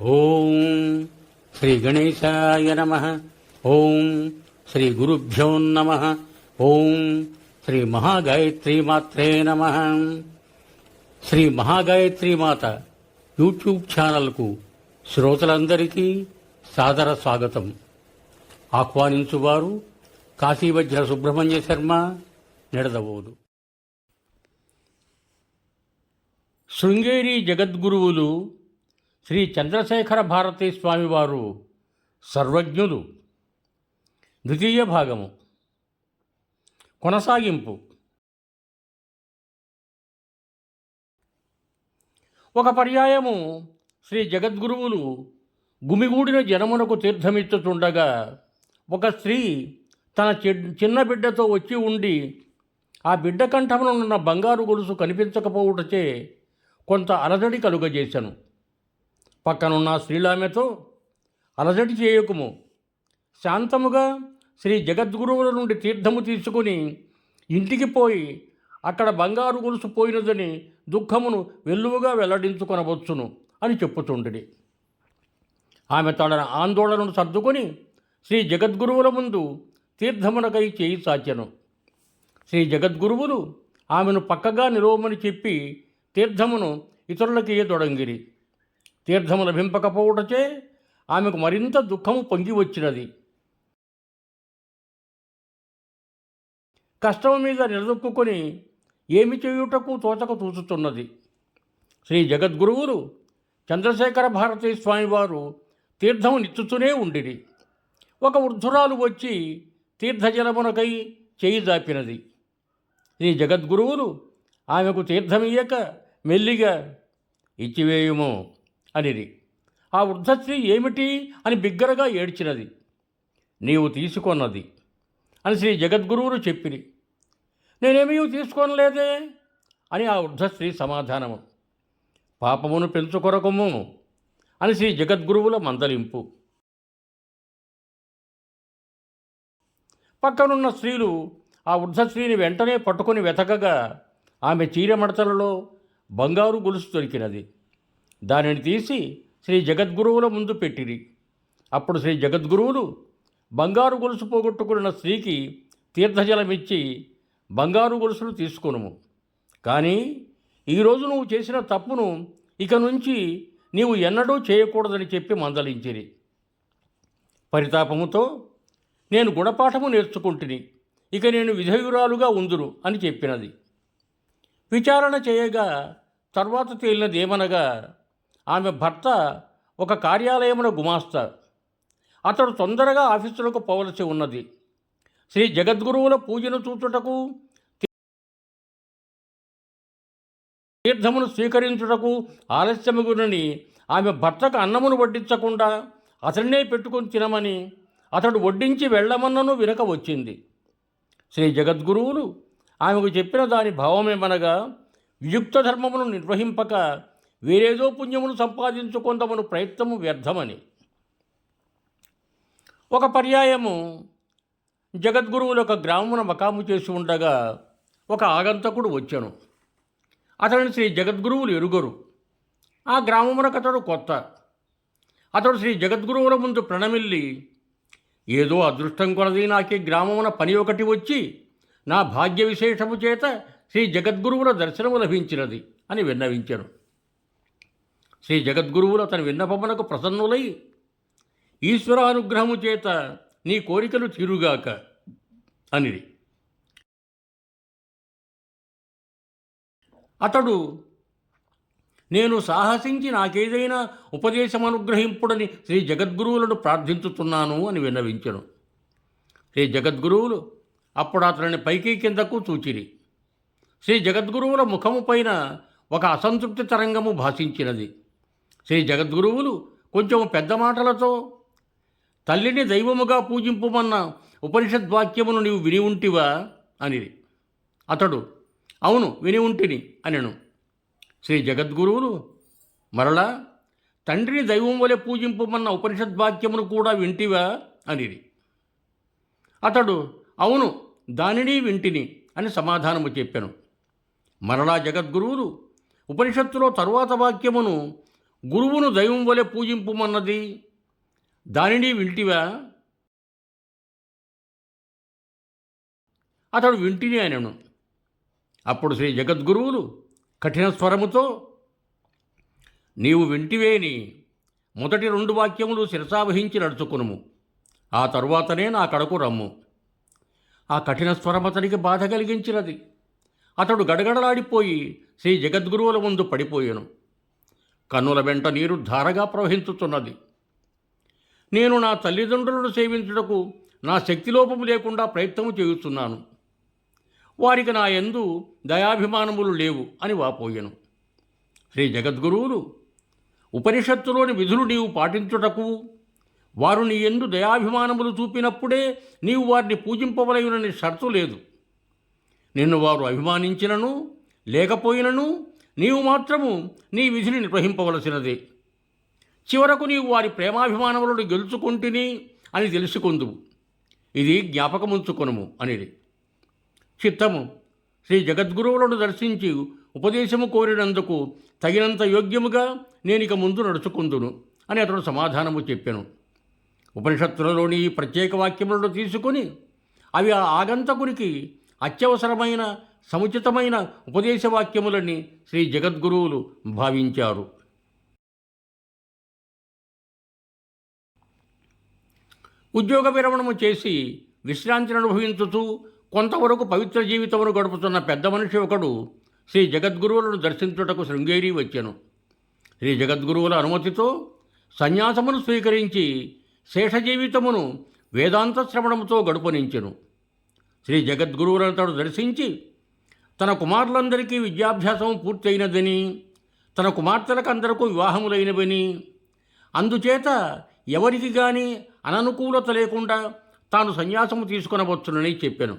ఓం శ్రీ గణేశాయ నమ. ఓం శ్రీ గురుభ్యో నమ. ఓం శ్రీ మహాగాయత్రి మాత్రే నమ. శ్రీ మహాగాయత్రి మాత యూట్యూబ్ ఛానల్కు శ్రోతలందరికీ సాదర స్వాగతం. ఆహ్వానించువారు కాశీవజ్ర సుబ్రహ్మణ్య శర్మ నిడదవోదు శృంగేరి జగద్గురువులు శ్రీ చంద్రశేఖర భారతీ స్వామివారు సర్వజ్ఞులు. ద్వితీయ భాగము. కొనసాగింపు. ఒక పర్యాయము శ్రీ జగద్గురువులు గుమిగూడిన జనమునకు తీర్థమిచ్చుతుండగా ఒక స్త్రీ తన చిన్న బిడ్డతో వచ్చి ఉండి ఆ బిడ్డ కంఠమునున్న బంగారు గొలుసు కనిపించకపోవుటచే కొంత అలజడి కలుగజేశాను పక్కనున్న శ్రీలామెతో అలజడి చేయకుము. శాంతముగా శ్రీ జగద్గురువుల నుండి తీర్థము తీసుకుని ఇంటికి పోయి అక్కడ బంగారు గొలుసు పోయినదని దుఃఖమును వెల్లువగా వెల్లడించుకొనవచ్చును అని చెప్పుచుండిడి ఆమె తన ఆందోళనను సర్దుకొని శ్రీ జగద్గురువుల ముందు తీర్థమునకై చేయి సాధ్యను శ్రీ జగద్గురువులు ఆమెను పక్కగా నిలవమని చెప్పి తీర్థమును ఇతరులకి తొడంగిరి తీర్థము లభింపకపోవుటచే ఆమెకు మరింత దుఃఖము పొంగి వచ్చినది. కష్టము మీద నిలదొక్కుకొని ఏమి చేయుటకు తోచక తూచుతున్నది. శ్రీ జగద్గురువులు చంద్రశేఖర భారతీ స్వామివారు తీర్థము నిచ్చుతూనే ఉండిరి. ఒక వృద్ధురాలు వచ్చి తీర్థజలమునకై చేయి దాపినది. శ్రీ జగద్గురువులు ఆమెకు తీర్థమియ్యక మెల్లిగా ఇచ్చివేయుము. అనిది. ఆ వృద్ధశ్రీ ఏమిటి? అని బిగ్గరగా ఏడ్చినది. నీవు తీసుకొన్నది అని శ్రీ జగద్గురువులు చెప్పిరి. నేనేమీ తీసుకోనలేదే అని ఆ వృద్ధశ్రీ సమాధానము. పాపమును పెంచుకొరకము అని శ్రీ జగద్గురువుల మందలింపు. పక్కనున్న స్త్రీలు ఆ వృద్ధశ్రీని వెంటనే పట్టుకొని వెతకగా ఆమె చీరమడతలలో బంగారు గొలుసు దొరికినది. దానిని తీసి శ్రీ జగద్గురువుల ముందు పెట్టిరి. అప్పుడు శ్రీ జగద్గురువులు బంగారు గొలుసు పోగొట్టుకున్న స్త్రీకి తీర్థజలమిచ్చి బంగారు గొలుసులు తీసుకొనుము. కానీ ఈరోజు నువ్వు చేసిన తప్పును ఇక నుంచి నీవు ఎన్నడూ చేయకూడదని చెప్పి మందలించిరి. పరితాపముతో నేను గుణపాఠము నేర్చుకుంటుని ఇక నేను విధేయురాలుగా ఉందురు అని చెప్పినది. విచారణ చేయగా తర్వాత తేలినదేమనగా ఆమె భర్త ఒక కార్యాలయమున గుమాస్తా అతడు తొందరగా ఆఫీసులకు పోవలసి ఉన్నది. శ్రీ జగద్గురువుల పూజను చూచుటకు తీర్థమును స్వీకరించుటకు ఆలస్యముగునని ఆమె భర్తకు అన్నమును వడ్డించకుండా అతన్నే పెట్టుకొని తినమని అతడు వడ్డించి వెళ్ళమన్నను వినక వచ్చింది. శ్రీ జగద్గురువులు ఆమెకు చెప్పిన దాని భావమేమనగా వియుక్త ధర్మమును నిర్వహింపక వేరేదో పుణ్యమును సంపాదించుకుందామను ప్రయత్నము వ్యర్థమని. ఒక పర్యాయము జగద్గురువులు ఒక గ్రామమున మకాము చేసి ఉండగా ఒక ఆగంతకుడు వచ్చాను. అతడిని శ్రీ జగద్గురువులు ఎరుగరు. ఆ గ్రామమునకు అతడు కొత్త. అతడు శ్రీ జగద్గురువుల ముందు ప్రణమిల్లి ఏదో అదృష్టం కొలది నాకే గ్రామమున పని ఒకటి వచ్చి నా భాగ్య విశేషము చేత శ్రీ జగద్గురువుల దర్శనము లభించినది అని విన్నవించాను. శ్రీ జగద్గురువులు అతని విన్నపమునకు ప్రసన్నులై ఈశ్వరానుగ్రహము చేత నీ కోరికలు తీరుగాక అనిది అతడు నేను సాహసించి నాకేదైనా ఉపదేశం అనుగ్రహింపుడని శ్రీ జగద్గురువులను ప్రార్థించుతున్నాను అని విన్నవించను. శ్రీ జగద్గురువులు అప్పుడు అతనిని పైకి కిందకు చూచిరి. శ్రీ జగద్గురువుల ముఖము పైన ఒక అసంతృప్తి తరంగము భాషించినది. శ్రీ జగద్గురువులు కొంచెం పెద్ద మాటలతో తల్లిని దైవముగా పూజింపుమన్న ఉపనిషద్వాక్యమును నీవు విని ఉంటివా? అనిది అతడు అవును విని ఉంటిని అనెను. శ్రీ జగద్గురువులు మరలా తండ్రిని దైవం వలె పూజింపమన్న ఉపనిషద్వాక్యమును కూడా వింటివా? అనిది అతడు అవును దానిని వింటిని అని సమాధానము చెప్పాను. మరలా జగద్గురువులు ఉపనిషత్తులో తరువాత వాక్యమును గురువును దైవం వలె పూజింపుమన్నది దానిని వింటివా? అతడు వింటిని అనను అప్పుడు శ్రీ జగద్గురువులు కఠిన స్వరముతో నీవు వింటివేని మొదటి రెండు వాక్యములు శిరసావహించి నడుచుకునుము. ఆ తరువాతనే నా కడకు రమ్ము. ఆ కఠిన స్వరం అతనికి బాధ కలిగించినది. అతడు గడగడలాడిపోయి శ్రీ జగద్గురువుల ముందు పడిపోయాను. కన్నుల వెంట నీరు ధారగా ప్రవహించుతున్నది. నేను నా తల్లిదండ్రులను సేవించుటకు నా శక్తిలోపము లేకుండా ప్రయత్నము చేయుచున్నాను. వారికి నా ఎందు దయాభిమానములు లేవు అని వాపోయాను. శ్రీ జగద్గురువులు ఉపనిషత్తులోని విధులు నీవు పాటించుటకు వారు నీ ఎందు దయాభిమానములు చూపినప్పుడే నీవు వారిని పూజింపవలయునని షరతు లేదు. నిన్ను వారు అభిమానించినను లేకపోయినను నీవు మాత్రము నీ విధిని నిర్వహింపవలసినది. చివరకు నీవు వారి ప్రేమాభిమానములను గెలుచుకుంటుని అని తెలుసుకుందువు. ఇది జ్ఞాపకముంచుకొనుము అనేది చిత్తము శ్రీ జగద్గురువులను దర్శించి ఉపదేశము కోరినందుకు తగినంత యోగ్యముగా నేను ఇక ముందు నడుచుకుందును అని అతడు సమాధానము చెప్పాను. ఉపనిషత్తులలోని ఈ ప్రత్యేక వాక్యములను తీసుకొని అవి ఆ ఆగంతకునికి అత్యవసరమైన సముచితమైన ఉపదేశవాక్యములని శ్రీ జగద్గురువులు భావించారు. ఉద్యోగ విరమణము చేసి విశ్రాంతిని అనుభవించుతూ కొంతవరకు పవిత్ర జీవితమును గడుపుతున్న పెద్ద మనిషి ఒకడు శ్రీ జగద్గురువులను దర్శించుటకు శృంగేరి వచ్చాను. శ్రీ జగద్గురువుల అనుమతితో సన్యాసమును స్వీకరించి శేష జీవితమును వేదాంత శ్రవణముతో గడుపనించెను. శ్రీ జగద్గురువులను తడు దర్శించి తన కుమారులందరికీ విద్యాభ్యాసం పూర్తయినదని తన కుమార్తెలకు వివాహములైనవని. అందుచేత ఎవరికి గాని అననుకూలత లేకుండా తాను సన్యాసము తీసుకొనవచ్చునని చెప్పాను.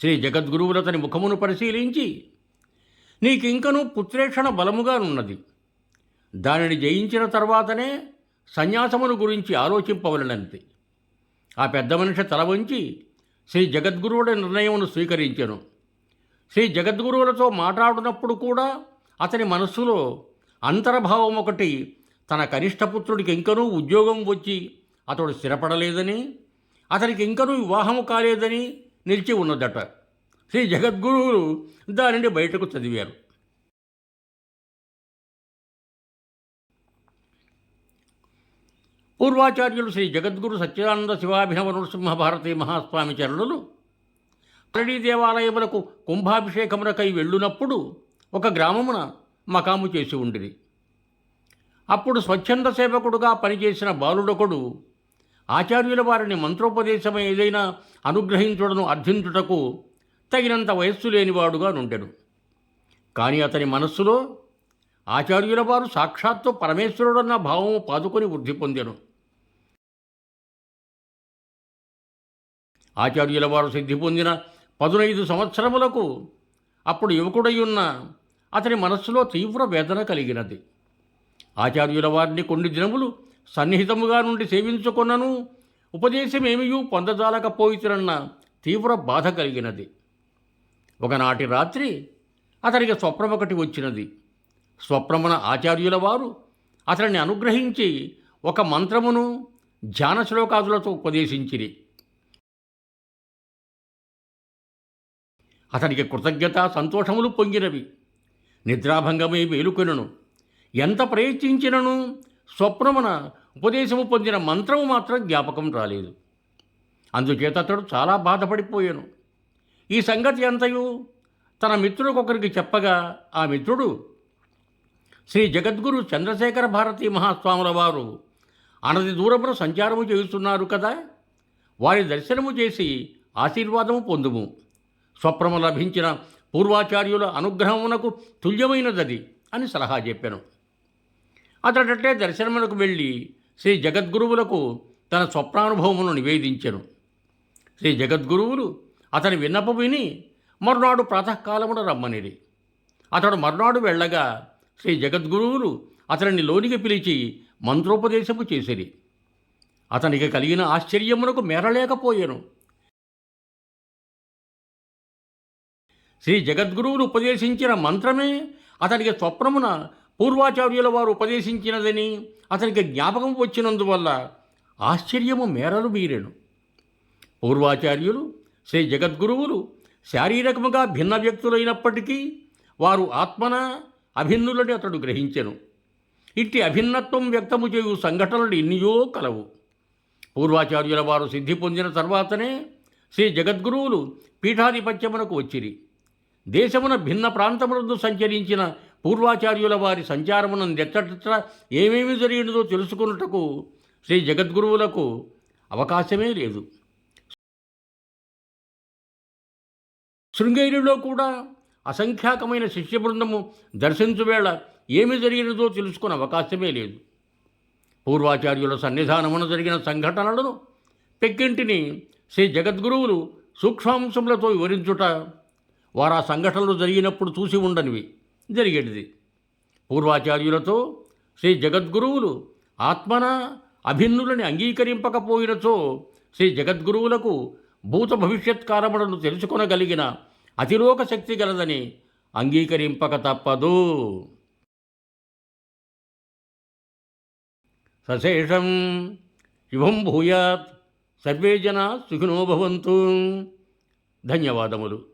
శ్రీ జగద్గురువులతని ముఖమును పరిశీలించి నీకింకనూ పుత్రేక్షణ బలముగానున్నది దానిని జయించిన తర్వాతనే సన్యాసమును గురించి ఆలోచింపవలనంతే. ఆ పెద్ద మనిషి తల వంచి శ్రీ జగద్గురువుడి నిర్ణయమును స్వీకరించెను. శ్రీ జగద్గురువులతో మాట్లాడినప్పుడు కూడా అతని మనస్సులో అంతర్భావం ఒకటి తన కనిష్టపుత్రుడికి ఇంకనూ ఉద్యోగం వచ్చి అతడు స్థిరపడలేదని అతనికి ఇంకనూ వివాహము కాలేదని నిలిచి ఉన్నదట. శ్రీ జగద్గురువులు దానిని బయటకు చదివారు. పూర్వాచార్యులు శ్రీ జగద్గురు సత్యానంద శివాభినవ నృసింహ భారతీ మహాస్వామి చరణులు పళని దేవాలయములకు కుంభాభిషేకమునకై వెళ్ళునప్పుడు ఒక గ్రామమున మకాము చేసి ఉండిరి. అప్పుడు స్వచ్ఛంద సేవకుడుగా పనిచేసిన బాలుడొకడు ఆచార్యుల వారిని మంత్రోపదేశం ఏదైనా అనుగ్రహించుడను అర్థించుటకు తగినంత వయస్సు లేనివాడుగా నుండెను. కానీ అతని మనస్సులో ఆచార్యుల వారు సాక్షాత్తు పరమేశ్వరుడన్న భావము పాదుకొని వృద్ధి పొందెను. ఆచార్యుల వారు సిద్ధి పొందిన పదునైదు సంవత్సరములకు అప్పుడు యువకుడై ఉన్న అతని మనస్సులో తీవ్ర వేదన కలిగినది. ఆచార్యుల వారిని కొన్ని దినములు సన్నిహితముగా నుండి సేవించుకొన్నను ఉపదేశమేమియూ పొందజాలకపోయితురన్న తీవ్ర బాధ కలిగినది. ఒకనాటి రాత్రి అతనికి స్వప్నం ఒకటి వచ్చినది. స్వప్నమున ఆచార్యుల వారు అతనిని అనుగ్రహించి ఒక మంత్రమును ధ్యాన శ్లోకాదులతో ఉపదేశించిరి. అతనికి కృతజ్ఞత సంతోషములు పొంగినవి. నిద్రాభంగమై మేలుకొనను. ఎంత ప్రయత్నించినను స్వప్నమున ఉపదేశము పొందిన మంత్రము మాత్రం జ్ఞాపకం రాలేదు. అందుచేత అతడు చాలా బాధపడిపోయాను. ఈ సంగతి ఎంతయు తన మిత్రుడికొకరికి చెప్పగా ఆ మిత్రుడు శ్రీ జగద్గురు చంద్రశేఖర భారతీ మహాస్వాముల వారు అనది దూరమున సంచారము చేస్తున్నారు కదా. వారి దర్శనము చేసి ఆశీర్వాదము పొందుము. స్వప్నము లభించిన పూర్వాచార్యుల అనుగ్రహమునకు తుల్యమైనదది అని సలహా చెప్పాను. అతడటే దర్శనమునకు వెళ్ళి శ్రీ జగద్గురువులకు తన స్వప్నానుభవమును నివేదించెను. శ్రీ జగద్గురువులు అతని విన్నప విని మరునాడు ప్రాతకాలమున రమ్మనిది అతడు మరునాడు వెళ్ళగా శ్రీ జగద్గురువులు అతనిని లోనికి పిలిచి మంత్రోపదేశము చేసిరి. అతనికి కలిగిన ఆశ్చర్యమునకు మేరలేకపోయాను. శ్రీ జగద్గురువులు ఉపదేశించిన మంత్రమే అతనికి స్వప్నమున పూర్వాచార్యుల వారు ఉపదేశించినదని అతనికి జ్ఞాపకం వచ్చినందువల్ల ఆశ్చర్యము మేరలు మీరెను. పూర్వాచార్యులు శ్రీ జగద్గురువులు శారీరకముగా భిన్న వ్యక్తులైనప్పటికీ వారు ఆత్మన అభిన్నులని అతడు గ్రహించెను. ఇట్టి అభిన్నత్వం వ్యక్తము చేయు సంఘటనలు ఎన్నియో కలవు. పూర్వాచార్యుల వారు సిద్ధి పొందిన తర్వాతనే శ్రీ జగద్గురువులు పీఠాధిపత్యమునకు వచ్చిరి. దేశమున భిన్న ప్రాంతములందు సంచరించిన పూర్వాచార్యుల వారి సంచారమునందెచ్చట ఏమేమి జరిగినదో తెలుసుకున్నటకు శ్రీ జగద్గురువులకు అవకాశమే లేదు. శృంగేరిలో కూడా అసంఖ్యాకమైన శిష్య బృందము దర్శించువేళ ఏమి జరిగినదో తెలుసుకునే అవకాశమే లేదు. పూర్వాచార్యుల సన్నిధానమున జరిగిన సంఘటనలను పెక్కింటిని శ్రీ జగద్గురువులు సూక్ష్మాంశములతో వివరించుట వారు ఆ సంఘటనలు జరిగినప్పుడు చూసి ఉండనివి. జరిగేటిది. పూర్వాచార్యులతో శ్రీ జగద్గురువులు ఆత్మన అభిన్నులని అంగీకరింపకపోయినచో శ్రీ జగద్గురువులకు భూత భవిష్యత్ కారములను తెలుసుకొనగలిగిన అతిలోక శక్తి గలదని అంగీకరింపక తప్పదు. సశేషం శుభం భూయాత్. సర్వే జనా సుఖినో భవంతు. ధన్యవాదములు.